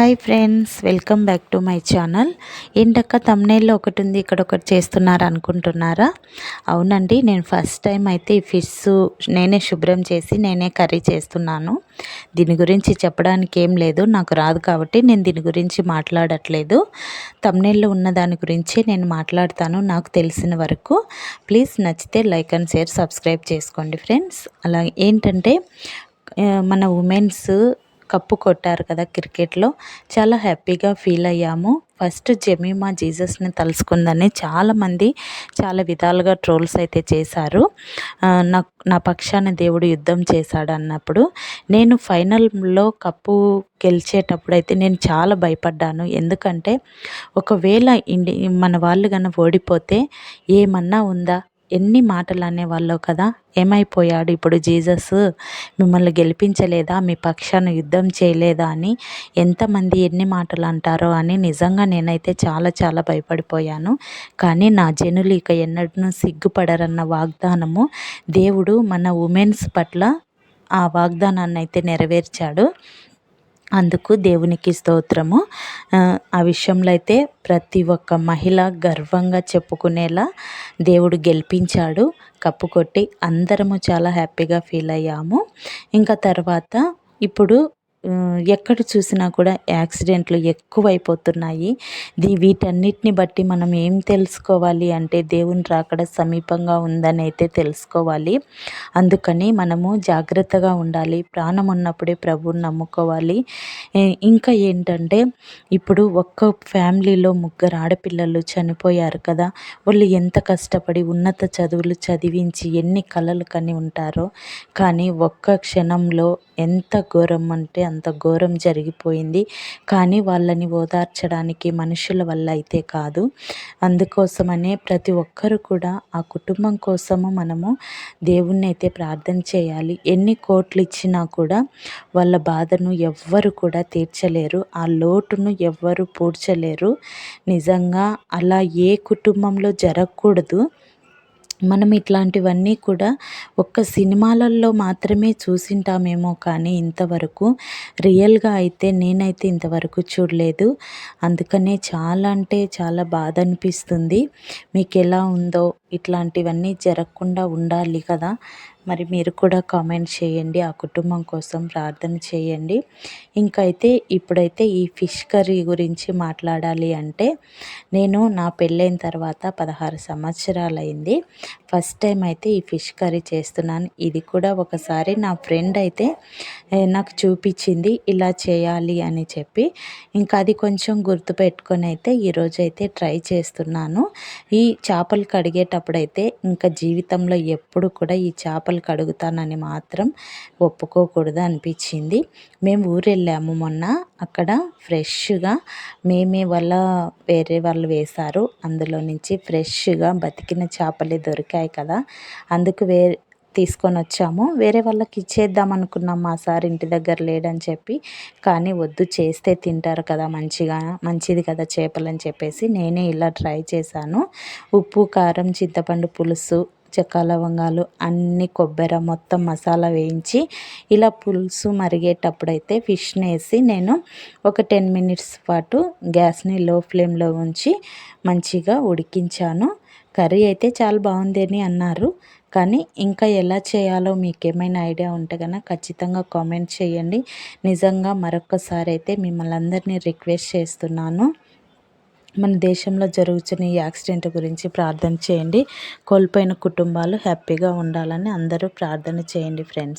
Hi friends welcome back to my channel. ఏంటక్క తమ్నేల్లో ఒకటి ఉంది ఇక్కడ ఒకటి చేస్తున్నారు అనుకుంటున్నారా అవునండి నేను ఫస్ట్ టైం అయితే ఈ ఫిష్ నేనే శుభ్రం చేసి నేనే కర్రీ చేస్తున్నాను. దీని గురించి చెప్పడానికి ఏం లేదు నాకు రాదు కాబట్టి నేను దీని గురించి మాట్లాడట్లేదు. తమ్నేల్లో ఉన్న దాని గురించి నేను మాట్లాడతాను నాకు తెలిసిన వరకు. ప్లీజ్ నచ్చితే లైక్ అండ్ షేర్ సబ్స్క్రైబ్ చేసుకోండి ఫ్రెండ్స్. అలా ఏంటంటే మన ఉమెన్స్ కప్పు కొట్టారు కదా క్రికెట్లో. చాలా హ్యాపీగా ఫీల్ అయ్యాము. ఫస్ట్ జమీమా జీసస్ని తలుసుకుందని చాలామంది చాలా విధాలుగా ట్రోల్స్ అయితే చేశారు. నా నా పక్షాన దేవుడు యుద్ధం చేశాడు అన్నప్పుడు నేను ఫైనల్లో కప్పు గెలిచేటప్పుడు అయితే నేను చాలా భయపడ్డాను. ఎందుకంటే ఒకవేళ ఇండి మన వాళ్ళు కన్నా ఓడిపోతే ఏమన్నా ఉందా? ఎన్ని మాటలు అనేవాళ్ళో కదా. ఏమైపోయాడు ఇప్పుడు జీసస్? మిమ్మల్ని గెలిపించలేదా? మీ పక్షాన యుద్ధం చేయలేదా అని ఎంతమంది ఎన్ని మాటలు అంటారో అని నిజంగా నేనైతే చాలా చాలా భయపడిపోయాను. కానీ నా జనులు ఇక ఎన్నడూ సిగ్గుపడరన్న వాగ్దానము దేవుడు మన ఉమెన్స్ పట్ల ఆ వాగ్దానాన్ని అయితే నెరవేర్చాడు. అందుకు దేవునికి స్తోత్రము. ఆ విషయంలో అయితే ప్రతి ఒక్క మహిళ గర్వంగా చెప్పుకునేలా దేవుడు గెలిపించాడు. కప్పు కొట్టి అందరము చాలా హ్యాపీగా ఫీల్ అయ్యాము. ఇంకా తర్వాత ఇప్పుడు ఎక్కడ చూసినా కూడా యాక్సిడెంట్లు ఎక్కువైపోతున్నాయి. దీ వీటన్నిటిని బట్టి మనం ఏం తెలుసుకోవాలి అంటే దేవుని రాకడ సమీపంగా ఉందని అయితే తెలుసుకోవాలి. అందుకని మనము జాగ్రత్తగా ఉండాలి. ప్రాణం ఉన్నప్పుడే ప్రభువుని నమ్ముకోవాలి. ఇంకా ఏంటంటే ఇప్పుడు ఒక్క ఫ్యామిలీలో ముగ్గురు ఆడపిల్లలు చనిపోయారు కదా వాళ్ళు ఎంత కష్టపడి ఉన్నత చదువులు చదివించి ఎన్ని కళలు కని ఉంటారో కానీ ఒక్క క్షణంలో ఎంత ఘోరం అంటే అంత ఘోరం జరిగిపోయింది. కానీ వాళ్ళని ఓదార్చడానికి మనుషుల వల్ల అయితే కాదు. అందుకోసమనే ప్రతి ఒక్కరు కూడా ఆ కుటుంబం కోసము మనము దేవుణ్ణి అయితే ప్రార్థన చేయాలి. ఎన్ని కోట్లు ఇచ్చినా కూడా వాళ్ళ బాధను ఎవ్వరు కూడా తీర్చలేరు. ఆ లోటును ఎవ్వరు పూడ్చలేరు. నిజంగా అలా ఏ కుటుంబంలో జరగకూడదు. మనం ఇట్లాంటివన్నీ కూడా ఒక్క సినిమాలలో మాత్రమే చూసింటామేమో కానీ ఇంతవరకు రియల్గా అయితే నేనైతే ఇంతవరకు చూడలేదు. అందుకనే చాలా అంటే చాలా బాధ అనిపిస్తుంది మీకు ఎలా ఉందో ఇట్లాంటివన్నీ జరగకుండా ఉండాలి కదా. మరి మీరు కూడా కామెంట్ చేయండి ఆ కుటుంబం కోసం ప్రార్థన చేయండి. ఇంకైతే ఇప్పుడైతే ఈ ఫిష్ కర్రీ గురించి మాట్లాడాలి అంటే నేను నా పెళ్ళైన తర్వాత పదహారు సంవత్సరాలు అయింది ఫస్ట్ టైం అయితే ఈ ఫిష్ కర్రీ చేస్తున్నాను. ఇది కూడా ఒకసారి నా ఫ్రెండ్ అయితే నాకు చూపించింది ఇలా చేయాలి అని చెప్పి. ఇంకా అది కొంచెం గుర్తుపెట్టుకొని అయితే ఈరోజైతే ట్రై చేస్తున్నాను. ఈ చేపలు కడిగేటప్పుడైతే ఇంకా జీవితంలో ఎప్పుడు కూడా ఈ చేపలు కడుగుతానని మాత్రం ఒప్పుకోకూడదు అనిపించింది. మేము ఊరు వెళ్ళాము మొన్న. అక్కడ ఫ్రెష్గా మేమే వాళ్ళ వేరే వాళ్ళు వేశారు. అందులో నుంచి ఫ్రెష్గా బతికిన చేపలే దొరికాయి కదా. అందుకు వే తీసుకొని వచ్చాము. వేరే వాళ్ళకి ఇచ్చేద్దాం అనుకున్నాం. మా సార్ ఇంటి దగ్గర లేడని చెప్పి. కానీ వద్దు చేస్తే తింటారు కదా మంచిగా మంచిది కదా చేపలని చెప్పేసి నేనే ఇలా ట్రై చేశాను. ఉప్పు కారం చింతపండు పులుసు చెక్క లవంగాలు అన్ని కొబ్బరి మొత్తం మసాలా వేయించి ఇలా పులుసు మరిగేటప్పుడైతే ఫిష్ని వేసి నేను ఒక టెన్ మినిట్స్ పాటు గ్యాస్ని లో ఫ్లేమ్లో ఉంచి మంచిగా ఉడికించాను. కర్రీ అయితే చాలా బాగుంది అని అన్నారు. కానీ ఇంకా ఎలా చేయాలో మీకు ఏమైనా ఐడియా ఉంటే కనుక ఖచ్చితంగా కామెంట్ చేయండి. నిజంగా మరొకసారి అయితే మిమ్మల్ని అందరినీ రిక్వెస్ట్ చేస్తున్నాను. మన దేశంలో జరుగుతున్న ఈ యాక్సిడెంట్ గురించి ప్రార్థన చేయండి. కోల్పోయిన కుటుంబాలు హ్యాపీగా ఉండాలని అందరూ ప్రార్థన చేయండి ఫ్రెండ్స్